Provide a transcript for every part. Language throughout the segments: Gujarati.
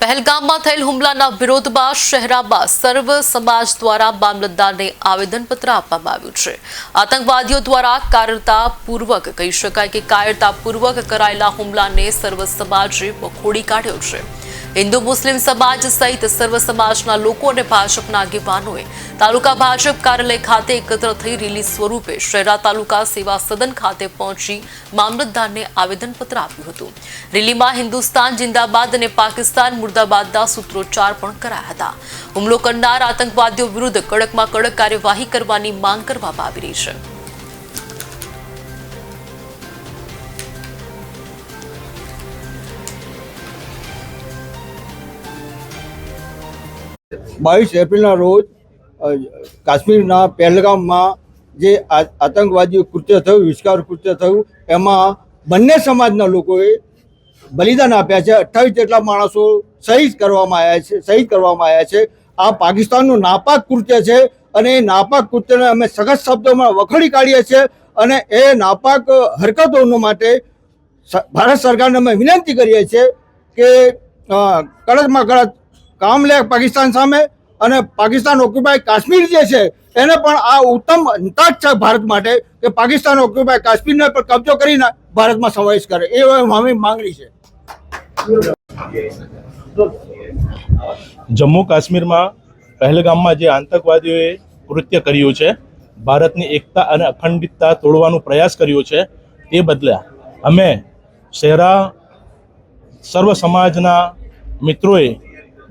પહેલગામમાં થયેલ હુમલાના વિરોધમાં શહેરામાં સર્વ સમાજ દ્વારા મામલતદારને આવેદનપત્ર આપવામાં આવ્યું છે. આતંકવાદીઓ દ્વારા કાયરતાપૂર્વક, કહી શકાય કે કાયરતાપૂર્વક કરાયેલા હુમલાને સર્વ સમાજે વખોડી કાઢ્યો છે. હિન્દુ મુસ્લિમ સમાજ સહિત સર્વ સમાજના લોકો અને ભાજપના આગેવાનોએ તાલુકા ભાજપ કાર્યાલય ખાતે એકત્ર થઈ રેલી સ્વરૂપે શહેરા તાલુકા સેવા સદન ખાતે પહોંચી મામલતદારને આવેદનપત્ર આપ્યું હતું. રેલીમાં હિન્દુસ્તાન જિંદાબાદ અને પાકિસ્તાન મુર્દાબાદના સૂત્રોચ્ચાર પણ કરાયા હતા. હુમલો કરનાર આતંકવાદીઓ વિરુદ્ધ કડકમાં કડક કાર્યવાહી કરવાની માંગ કરવામાં આવી રહી છે. બાવીસ એપ્રિલના રોજ કાશ્મીરના પહેલગામમાં જે આતંકવાદી કૃત્ય થયું વિસ્કાર કૃત્ય થયું, એમાં બંને સમાજના લોકોએ બલિદાન આપ્યા છે. અઠ્ઠાવીસ જેટલા માણસો શહીદ કરવામાં આવ્યા છે, શહીદ કરવામાં આવ્યા છે. આ પાકિસ્તાનનું નાપાક કૃત્ય છે અને એ નાપાક કૃત્યને અમે સખત શબ્દોમાં વખોડી કાઢીએ છીએ અને એ નાપાક હરકતોનો માટે ભારત સરકારને અમે વિનંતી કરીએ છીએ કે કડકમાં કડક કામ લે પાકિસ્તાન સામે અને પાકિસ્તાન ઓક્યુપાય કાશ્મીર જે છે, એને પણ આ ઉત્તમ અંતાજ છે ભારત માટે કે પાકિસ્તાન ઓક્યુપાય કાશ્મીરને પણ કબજો કરીને ભારતમાં સમાવેશ કરે. એ મારી માંગણી છે. જમ્મુ કાશ્મીરમાં પહેલગામમાં જે આતંકવાદીઓએ કૃત્ય કર્યું છે, ભારતની એકતા અને અખંડિતતા તોડવાનો પ્રયાસ કર્યો છે, તે બદલે અમે શહેરા સર્વ સમાજના મિત્રોએ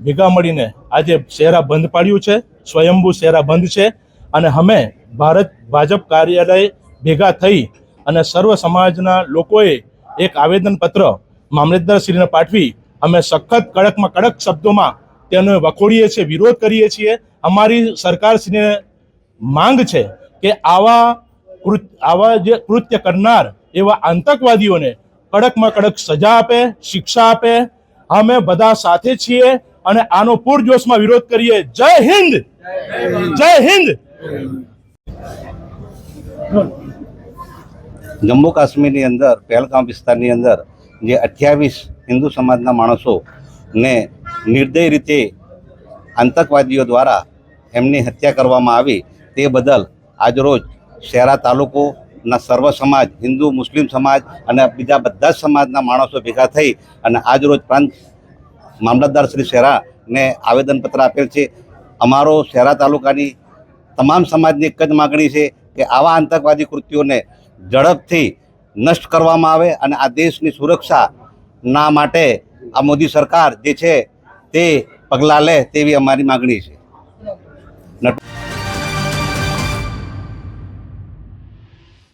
ભેગા મળીને આજે શહેરા બંધ પાડ્યું છે, સ્વયંભૂ શહેરા બંધ છે અને અમે ભારત ભાજપ કાર્યાલય ભેગા થઈ અને સર્વ સમાજના લોકોએ એક આવેદનપત્ર મામલતદારશ્રીને પાઠવી અમે સખત કડકમાં કડક શબ્દોમાં તેનો વખોડીએ છીએ, વિરોધ કરીએ છીએ. અમારી સરકારશ્રીને માંગ છે કે આવા કૃત, આવા જે કૃત્ય કરનાર એવા આતંકવાદીઓને કડકમાં કડક સજા આપે, શિક્ષા આપે. અમે બધા સાથે છીએ અને આનો પૂરજોશમાં વિરોધ કરીએ. જય હિન્દ! જય હિન્દ! જમ્મુ કાશ્મીરની અંદર, પહેલગામ વિસ્તારની અંદર જે અઠ્યાવીસ હિન્દુ સમાજના માણસોને નિર્દય રીતે આતંકવાદીઓ દ્વારા એમની હત્યા કરવામાં આવી, તે બદલ આજરોજ શહેરા તાલુકોના સર્વ સમાજ, હિન્દુ, મુસ્લિમ સમાજ અને બીજા બધા જ સમાજના માણસો ભેગા થઈ અને આજરોજ પ્રાંત મામલતદાર શ્રી શેરાને આવેદનપત્ર આપેલ છે. અમારો શેરા તાલુકાની તમામ સમાજની એક જ માગણી છે કે આવા આતંકવાદી કૃત્યોને ઝડપથી નષ્ટ કરવામાં આવે અને આ દેશની સુરક્ષાના માટે આ મોદી સરકાર જે છે તે પગલાં લે તેવી અમારી માગણી છે.